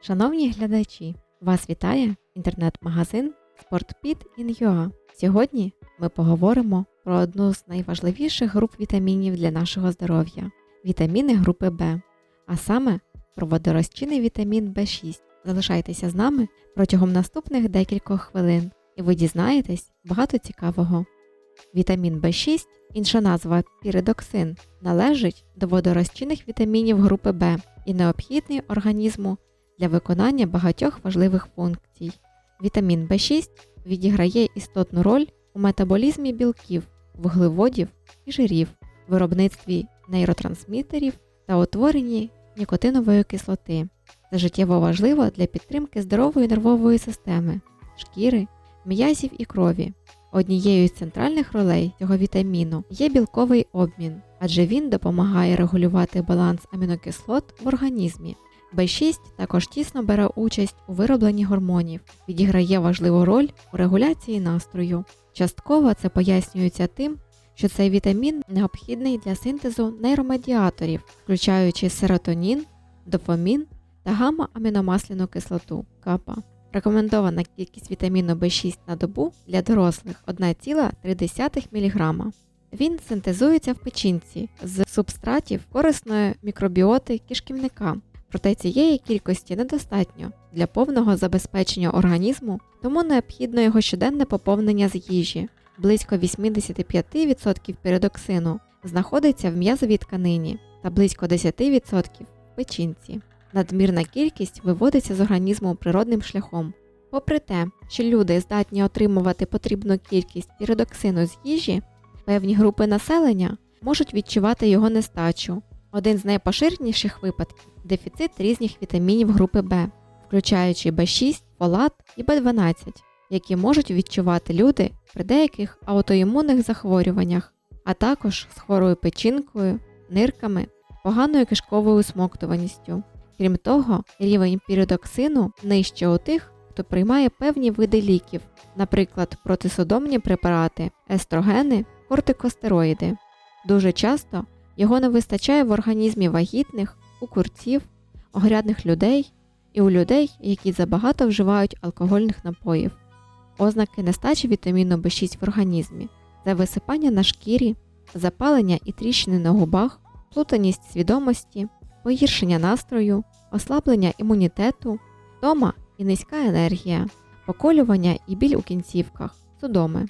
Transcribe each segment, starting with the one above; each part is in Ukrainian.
Шановні глядачі, вас вітає інтернет-магазин SportPit.in.ua. Сьогодні ми поговоримо про одну з найважливіших груп вітамінів для нашого здоров'я вітаміни групи Б, а саме про водорозчинний вітамін В6. Залишайтеся з нами протягом наступних декількох хвилин, і ви дізнаєтесь багато цікавого. Вітамін В6, інша назва піридоксин, належить до водорозчинних вітамінів групи Б і необхідний організму для виконання багатьох важливих функцій. Вітамін В6 відіграє істотну роль у метаболізмі білків, вуглеводів і жирів, виробництві нейротрансмітерів та утворенні нікотинової кислоти. Це життєво важливо для підтримки здорової нервової системи, шкіри, м'язів і крові. Однією з центральних ролей цього вітаміну є білковий обмін, адже він допомагає регулювати баланс амінокислот в організмі. B6 також тісно бере участь у виробленні гормонів, відіграє важливу роль у регуляції настрою. Частково це пояснюється тим, що цей вітамін необхідний для синтезу нейромедіаторів, включаючи серотонін, дофамін та гамма-аміномасляну кислоту капа. Рекомендована кількість вітаміну В6 на добу для дорослих 1,3 мг. Він синтезується в печінці з субстратів корисної мікробіоти кишківника. Проте цієї кількості недостатньо для повного забезпечення організму, тому необхідно його щоденне поповнення з їжі. Близько 85% піридоксину знаходиться в м'язовій тканині та близько 10% в печінці. Надмірна кількість виводиться з організму природним шляхом. Попри те, що люди здатні отримувати потрібну кількість піридоксину з їжі, певні групи населення можуть відчувати його нестачу. Один з найпоширеніших випадків дефіцит різних вітамінів групи Б, включаючи В6, фолат і В12, які можуть відчувати люди при деяких аутоімунних захворюваннях, а також з хворою печінкою, нирками, поганою кишковою смоктуваністю. Крім того, рівень піридоксину нижче у тих, хто приймає певні види ліків, наприклад, протисодомні препарати, естрогени, кортикостероїди. Дуже часто його не вистачає в організмі вагітних, у курців, огрядних людей і у людей, які забагато вживають алкогольних напоїв. Ознаки нестачі вітаміну В6 в організмі це висипання на шкірі, запалення і тріщини на губах, плутаність свідомості, погіршення настрою, ослаблення імунітету, втома і низька енергія, поколювання і біль у кінцівках, судоми.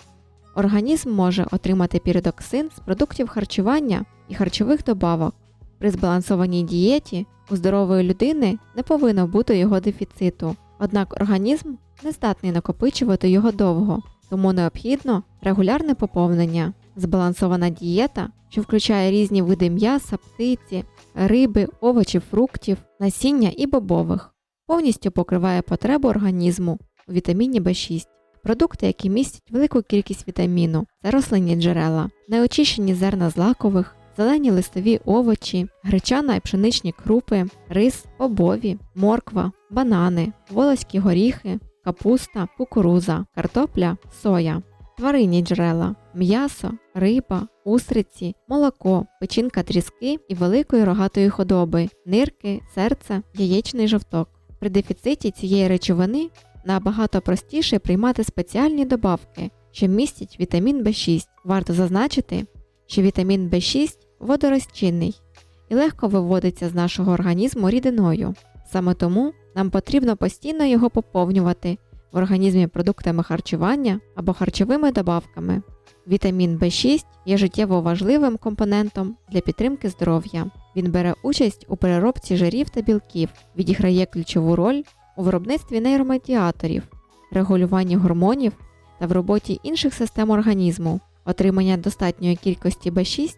Організм може отримати піридоксин з продуктів харчування і харчових добавок. При збалансованій дієті у здорової людини не повинно бути його дефіциту, однак організм не здатний накопичувати його довго, тому необхідно регулярне поповнення. Збалансована дієта, що включає різні види м'яса, птиці, риби, овочів, фруктів, насіння і бобових, повністю покриває потребу організму у вітаміні В6. Продукти, які містять велику кількість вітаміну, це рослинні джерела, неочищені зерна злакових, зелені листові овочі, гречана і пшеничні крупи, рис, бобові, морква, банани, волоські горіхи, капуста, кукуруза, картопля, соя, тваринні джерела, м'ясо, риба, устриці, молоко, печінка тріски і великої рогатої худоби, нирки, серце, яєчний жовток. При дефіциті цієї речовини набагато простіше приймати спеціальні добавки, що містять вітамін В6. Варто зазначити, що вітамін В6 водорозчинний і легко виводиться з нашого організму рідиною. Саме тому нам потрібно постійно його поповнювати в організмі продуктами харчування або харчовими добавками. Вітамін В6 є життєво важливим компонентом для підтримки здоров'я. Він бере участь у переробці жирів та білків, відіграє ключову роль у виробництві нейромедіаторів, регулюванні гормонів та в роботі інших систем організму. Отримання достатньої кількості В6,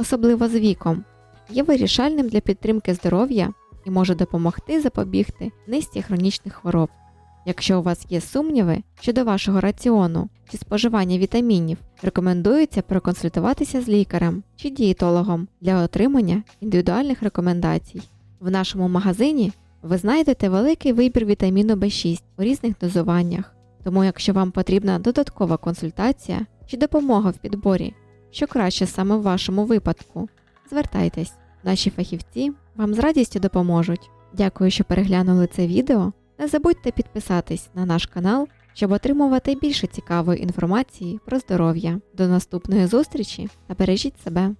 особливо з віком, є вирішальним для підтримки здоров'я і може допомогти запобігти низці хронічних хвороб. Якщо у вас є сумніви щодо вашого раціону чи споживання вітамінів, рекомендується проконсультуватися з лікарем чи дієтологом для отримання індивідуальних рекомендацій. В нашому магазині ви знайдете великий вибір вітаміну В6 у різних дозуваннях. Тому, якщо вам потрібна додаткова консультація чи допомога в підборі, що краще саме в вашому випадку, звертайтесь, наші фахівці вам з радістю допоможуть. Дякую, що переглянули це відео. Не забудьте підписатись на наш канал, щоб отримувати більше цікавої інформації про здоров'я. До наступної зустрічі та бережіть себе!